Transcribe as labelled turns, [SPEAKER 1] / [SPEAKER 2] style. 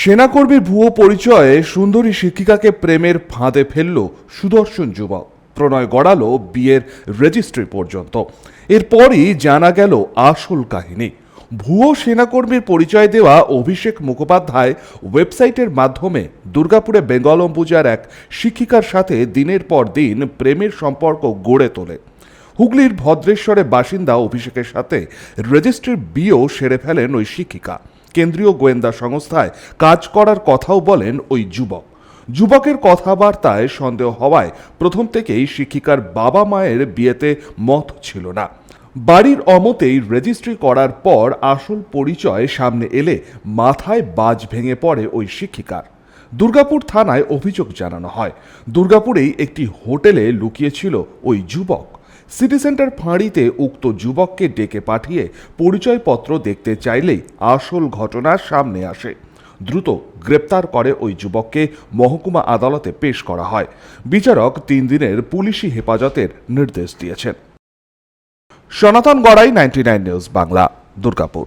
[SPEAKER 1] সেনাকর্মীর ভুয়ো পরিচয়ে সুন্দরী শিক্ষিকাকে প্রেমের ফাঁদে ফেলল সুদর্শন যুবক। প্রণয় গড়ালো বিয়ের রেজিস্ট্রি পর্যন্ত। এরপরই জানা গেল আসল কাহিনী। ভুয়ো সেনাকর্মীর পরিচয় দেওয়া অভিষেক মুখোপাধ্যায় ওয়েবসাইটের মাধ্যমে দুর্গাপুরে বেঙ্গল অম্বুজার এক শিক্ষিকার সাথে দিনের পর দিন প্রেমের সম্পর্ক গড়ে তোলে। হুগলির ভদ্রেশ্বরে বাসিন্দা অভিষেকের সাথে রেজিস্ট্রির বিয়েও সেরে ফেলেন ওই শিক্ষিকা। কেন্দ্রীয় গোয়েন্দা সংস্থায় কাজ করার কথাও বলেন ওই যুবক। যুবকের কথাবার্তায় সন্দেহ হওয়ায় প্রথম থেকেই শিক্ষিকার বাবা মায়ের বিয়েতে মত ছিল না। বাড়ির অমতেই রেজিস্ট্রি করার পর আসল পরিচয় সামনে এলে মাথায় বাজ ভেঙে পড়ে ওই শিক্ষিকার। দুর্গাপুর থানায় অভিযোগ জানানো হয়। দুর্গাপুরেই একটি হোটেলে লুকিয়েছিল ওই যুবক। সিটি সেন্টার ফাঁড়িতে উক্ত যুবককে ডেকে পাঠিয়ে পরিচয়পত্র দেখতে চাইলেই আসল ঘটনা সামনে আসে। দ্রুত গ্রেপ্তার করে ওই যুবককে মহকুমা আদালতে পেশ করা হয়। বিচারক তিন দিনের পুলিশি হেফাজতের নির্দেশ দিয়েছেন। Sanatan Garai ninety news Bangla, Durgapur.